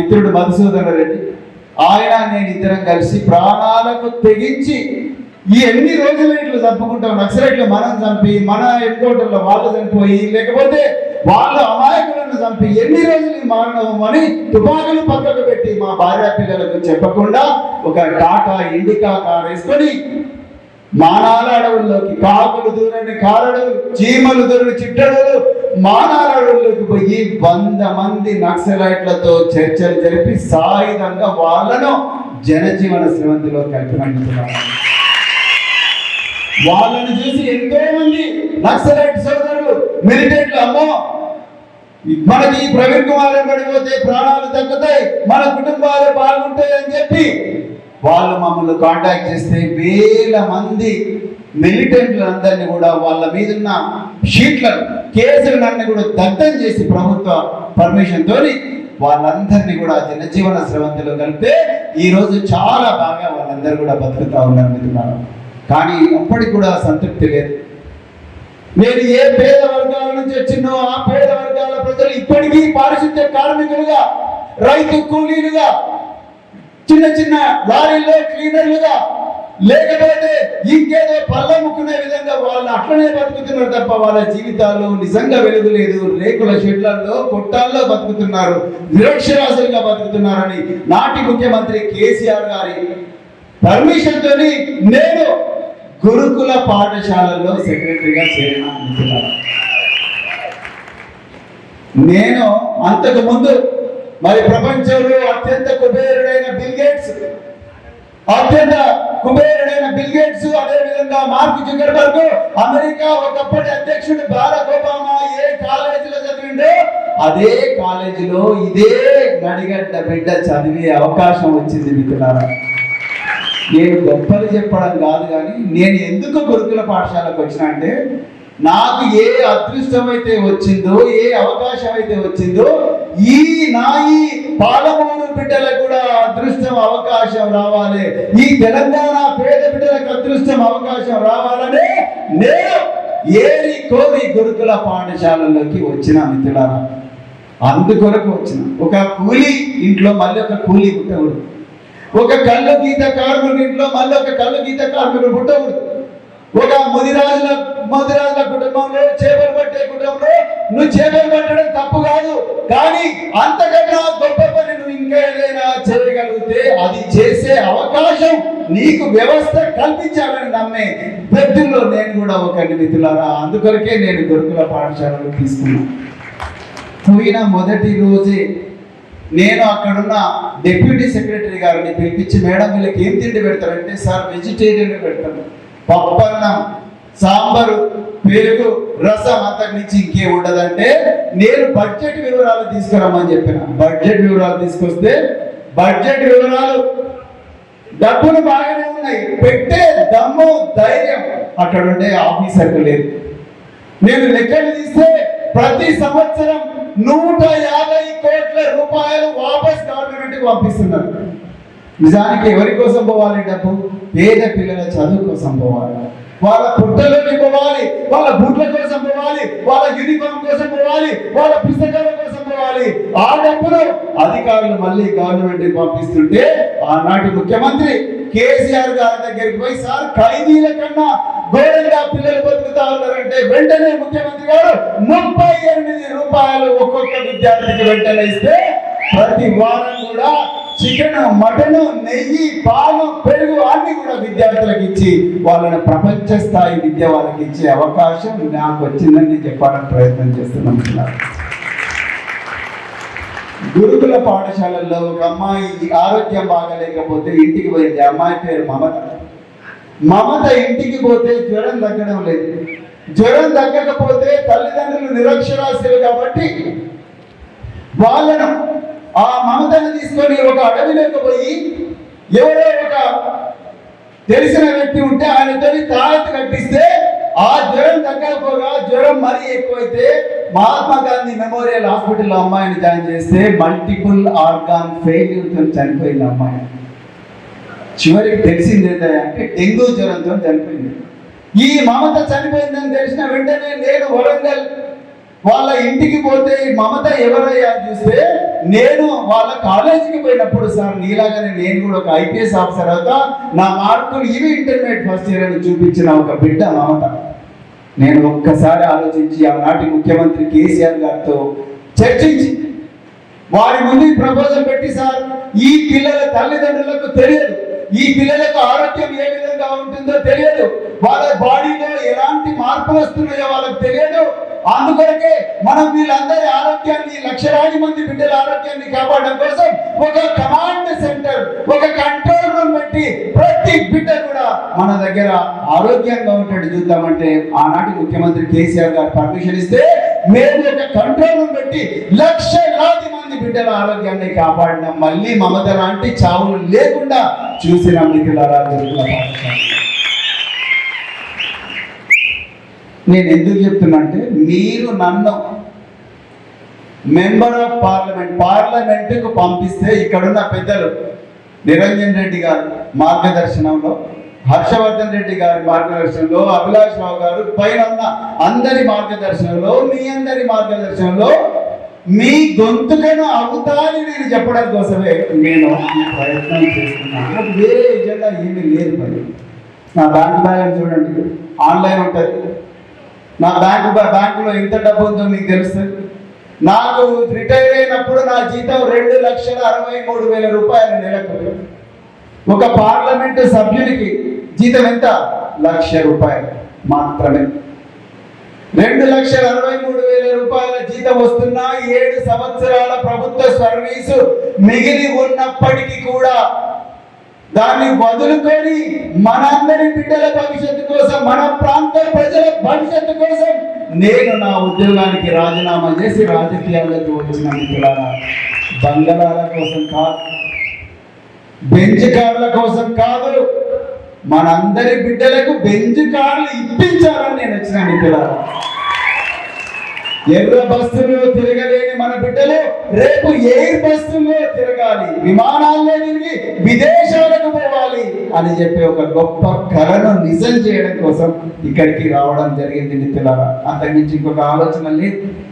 మిత్రుడు మధుసూదన రెడ్డి. ఆయన నేను ఇద్దరం కలిసి ప్రాణాలకు తెగించి ఈ ఎన్ని రోజులు ఇట్లా చంపుకుంటాం? నక్సలైట్లు మనం చంపి మన ఎన్కౌంటర్లో వాళ్ళు చనిపోయి లేకపోతే వాళ్ళు అమాయకులను చంపి ఎన్ని రోజులు ఈ మారణం అని తుపాకులు పక్కకు పెట్టి మా భార్య పిల్లలకు చెప్పకుండా ఒక టాటా ఇండికా కార్ వేసుకొని మానాల అడవుల్లోకి కాకులు దూరని కారడు చీమలు దూరని చిట్టడలు మానాల పోయి వంద మంది నక్సలైట్లతో చర్చలు జరిపి సాయుధంగా వాళ్ళను జనజీవన శ్రవంతిలో కలిపినంటున్నారు వాళ్ళని చూసి ఎంతో మంది నక్సలైట్ సోదరులు మిలిటెంట్లు అమ్మో! మనకి ఈ ప్రవీణ్ కుమార్ పడిపోతే ప్రాణాలు తగ్గుతాయి మన కుటుంబాలు బాగుంటాయి అని చెప్పి వాళ్ళు మమ్మల్ని కాంటాక్ట్ చేస్తే వేల మంది మిలిటెంట్లు అందరినీ కూడా వాళ్ళ మీద ఉన్న షీట్లను కేసులన్నీ కూడా దగ్ధం చేసి ప్రభుత్వ పర్మిషన్తో వాళ్ళందరినీ కూడా జనజీవన స్రవంతిలో కలిపితే ఈరోజు చాలా బాగా వాళ్ళందరూ కూడా బతుకుతా ఉన్నారు మిత్రులారా కానీ అప్పటికి కూడా సంతృప్తి లేదు. నేను ఏ పేద వర్గాల నుంచి వచ్చినో ఆ పేద వర్గాల ప్రజలు ఇప్పటికీ పారిశుద్ధ్య కార్మికులుగా రైతు కూలీలుగా చిన్న చిన్న లారీల్లో క్లీనర్లుగా లేకపోతే ఇంకేదో పళ్ళ ముక్కునే విధంగా వాళ్ళు అట్లనే బతుకుతున్నారు తప్ప వాళ్ళ జీవితాలు నిజంగా వెలుగు లేదు. రేకుల షెడ్లలో కొట్టాల్లో బతుకుతున్నారు. నిరక్షరాశులుగా బతుకుతున్నారని నాటి ముఖ్యమంత్రి కేసీఆర్ గారి పర్మిషన్ తోని నేను గురుకుల పాఠశాలలో సెక్రటరీగా చేరిన నేను అంతకు ముందు మరి ప్రపంచంలో అత్యంత కుబేరుడైన బిల్ గేట్స్ అత్యంత కుబేరుడైన బిల్ గేట్స్ అదే విధంగా మార్క్ జుగర్బర్గ్ అమెరికా ఒకప్పటి అధ్యక్షుడు బారాక్ ఒబామా ఏ కాలేజీలో చదివిండో అదే కాలేజీలో ఇదే నడిగడ్డ బిడ్డ చదివే అవకాశం వచ్చింది మిత్రులారా. నేను గొప్పలు చెప్పడం కాదు కానీ నేను ఎందుకు గురుకుల పాఠశాలకు వచ్చినా అంటే నాకు ఏ అదృష్టం అయితే వచ్చిందో ఏ అవకాశం అయితే వచ్చిందో ఈ నా ఈ పాలమూరు బిడ్డలకు కూడా అదృష్టం అవకాశం రావాలి. ఈ తెలంగాణ పేద బిడ్డలకు అదృష్టం అవకాశం రావాలని నేను ఏరి కోరి గురుకుల పాఠశాలలోకి వచ్చిన మిత్రులారా. అందుకొరకు వచ్చిన. ఒక కూలి ఇంట్లో మళ్ళీ ఒక కూలి పుట్టకూడదు. ఒక కళ్ళు గీత కార్మికుడు ఇంట్లో మళ్ళీ ఒక కళ్ళు గీత కార్మికుడు పుట్టకూడదు. ఒక ముదిరాజుల ముదిరాజుల కుటుంబంలో చేపలు పట్టే కుటుంబంలో నువ్వు చేపలు పట్టడం తప్పు కాదు. కానీ అంతకన్నా గొప్ప పని నువ్వు ఇంకా ఏదైనా చేయగలిగితే అది చేసే అవకాశం నీకు వ్యవస్థ కల్పించాలని నమ్మే పెద్దల్లో నేను కూడా ఒక మిత్రులారా. అందుకొరకే నేను గురుకుల పాఠశాలలో తీసుకున్నాను పోయిన మొదటి రోజే నేను అక్కడున్న డిప్యూటీ సెక్రటరీ గారిని పిలిపించి మేడం వీళ్ళకి ఏం తిండి పెడతారంటే సార్ వెజిటేరియన్ పెడతాను. పప్పన్నం సాంబారు పెరుగు రసం అంతకు మించి ఇంకే ఉండదంటే నేను బడ్జెట్ వివరాలు తీసుకురమ్మని చెప్పిన. బడ్జెట్ వివరాలు తీసుకొస్తే బడ్జెట్ వివరాలు డబ్బులు బాగానే ఉన్నాయి. పెట్టే దమ్ము ధైర్యం అక్కడ ఉండే ఆఫీసర్కు లేదు. నేను లెక్కలు తీస్తే ప్రతి సంవత్సరం నూట యాభై కోట్ల రూపాయలు వాపస్ గవర్నమెంట్ పంపిస్తున్నాను పంపిస్తున్నారు. నిజానికి ఎవరి కోసం పోవాలి డబ్బు? పేద పిల్లల చదువు కోసం పోవాలి. వాళ్ళ పుట్టలోకి పోవాలి వాళ్ళ బూట్ల కోసం పోవాలి వాళ్ళ యూనిఫామ్ కోసం పోవాలి వాళ్ళ పుస్తకాల కోసం పోవాలి. ఆ డబ్బులు అధికారులు మళ్ళీ గవర్నమెంట్ పంపిస్తుంటే ఆనాటి ముఖ్యమంత్రి కేసీఆర్ గారి దగ్గరికి పోయి సార్ ఖైదీల కన్నా ఘోరంగా పిల్లలు బతుకుతా ఉన్నారంటే వెంటనే ముఖ్యమంత్రి గారు ముప్పై ఎనిమిది రూపాయలు ఒక్కొక్క విద్యార్థికి వెంటనే ఇస్తే ప్రతి వారం కూడా చికెన్ మటన్ నెయ్యి పాలు పెరుగు అన్ని కూడా విద్యార్థులకు ఇచ్చి వాళ్ళని ప్రపంచ స్థాయి విద్య వాళ్ళకి ఇచ్చే అవకాశం నాకు వచ్చిందని చెప్పడానికి ప్రయత్నం చేస్తున్నాను గురుకుల పాఠశాలల్లో ఒక అమ్మాయి ఆరోగ్యం బాగలేకపోతే ఇంటికి పోయింది. అమ్మాయి పేరు మమత. మమత ఇంటికి పోతే జ్వరం తగ్గడం లేదు. జ్వరం తగ్గకపోతే తల్లిదండ్రులు నిరక్షరాస్యులు కాబట్టి వాళ్ళను ఆ మమతని తీసుకొని ఒక అడవిలోకి పోయి ఎవరో ఒక తెలిసిన వ్యక్తి ఉంటే ఆయనతో తాయత్తు కట్టిస్తే ఆ జ్వరం తగ్గకపోగా జ్వరం మరీ ఎక్కువైతే మహాత్మా గాంధీ మెమోరియల్ హాస్పిటల్ అమ్మాయిని జాయిన్ చేస్తే మల్టిపుల్ ఆర్గాన్ ఫెయిల్యూర్తో చనిపోయింది అమ్మాయి. చివరికి తెలిసింది ఏంటంటే డెంగ్యూ జ్వరంతో చనిపోయింది. ఈ మమత చనిపోయిందని తెలిసిన వెంటనే నేను వరంగల్ వాళ్ళ ఇంటికి పోతే మమత ఎవరయ్యా అని చూస్తే నేను వాళ్ళ కాలేజీకి పోయినప్పుడు సార్ నీలాగానే నేను కూడా ఒక ఐపీఎస్ ఆఫీసర్ అవుతా. నా మార్కులు ఇవి ఇంటర్మీడియట్ ఫస్ట్ ఇయర్ అని చూపించిన ఒక బిడ్డ మమత. నేను ఒక్కసారి ఆలోచించి ఆనాటి ముఖ్యమంత్రి కేసీఆర్ గారితో చర్చించి వారి ముందు ప్రపోజల్ పెట్టి సార్ ఈ పిల్లల తల్లిదండ్రులకు తెలియదు. ఈ పిల్లలకు ఆరోగ్యం ఏ విధంగా ఉంటుందో తెలియదు. వాళ్ళ బాడీలో ఎలాంటి మార్పులు వస్తున్నాయో వాళ్ళకి తెలియదు. అందుకొరకే మనం వీళ్ళందరి ఆరోగ్యాన్ని లక్షలాది మంది బిడ్డల ఆరోగ్యాన్ని కాపాడడం కోసం ఒక కమాండ్ సెంటర్ ఒక కంట్రోల్ రూమ్ పెట్టి ప్రతి బిడ్డ కూడా మన దగ్గర ఆరోగ్యంగా ఉంటాడు. చూద్దామంటే ఆనాటి ముఖ్యమంత్రి కేసీఆర్ గారు పర్మిషన్ ఇస్తే మేము ఒక కంట్రోల్ రూమ్ పెట్టి లక్షలాది మంది బిడ్డల ఆరోగ్యాన్ని కాపాడినాం. మళ్ళీ మమత లాంటి చావులు లేకుండా చూసిన మిత్రులారా నేను ఎందుకు చెప్తున్నా అంటే మీరు నన్ను మెంబర్ ఆఫ్ పార్లమెంట్ పార్లమెంటుకు పంపిస్తే ఇక్కడున్న పెద్దలు నిరంజన్ రెడ్డి గారి మార్గదర్శనంలో హర్షవర్ధన్ రెడ్డి గారి మార్గదర్శనంలో అభిలాష్ రావు గారు పైన ఉన్న అందరి మార్గదర్శనంలో మీ అందరి మార్గదర్శనంలో మీ గొంతుకను అవుతాని నేను చెప్పడం కోసమే నేను ఈ ప్రయత్నం చేస్తున్నాను. వేరే ఎజెండా ఏమీ లేదు పని నా బ్యాంక్ బ్యాలెన్స్ చూడండి. ఆన్లైన్ ఉంటుంది. నా బ్యాంకు బ్యాంకులో ఎంత డబ్బు ఉందో మీకు తెలుస్తుంది నాకు రిటైర్ అయినప్పుడు నా జీతం రెండు లక్షల అరవై మూడు వేల రూపాయలు నెలకు. ఒక పార్లమెంటు సభ్యునికి జీతం ఎంత? లక్ష రూపాయలు మాత్రమే. రెండు లక్షల అరవై మూడు వేల రూపాయల జీతం వస్తున్న ఏడు సంవత్సరాల ప్రభుత్వ సర్వీసు మిగిలి ఉన్నప్పటికీ కూడా దాన్ని వదులుకొని మనందరి బిడ్డల భవిష్యత్తు కోసం మన ప్రాంత ప్రజల భవిష్యత్తు కోసం నేను నా ఉద్యోగానికి రాజీనామా చేసి రాజకీయాల్లోకి వచ్చిన మిత్రులారా బంగళాల కోసం కాదు బెంచ్ కార్ల కోసం కాదు మనందరి బిడ్డలకు బెంచ్ కార్లు ఇప్పించాలని నేను వచ్చిన మిత్రులారా ఎర్ర బస్సులో తిరగలేని మన బిడ్డలు రేపు ఎయిర్ బస్సులో తిరగాలి విమానాల్లో తిరిగి విదేశాలకు పోవాలి అని చెప్పి ఒక గొప్ప కళను నిజం చేయడం కోసం ఇక్కడికి రావడం జరిగింది మిత్రులారా. అంతకుమించి ఇంకొక ఆలోచన లేదు.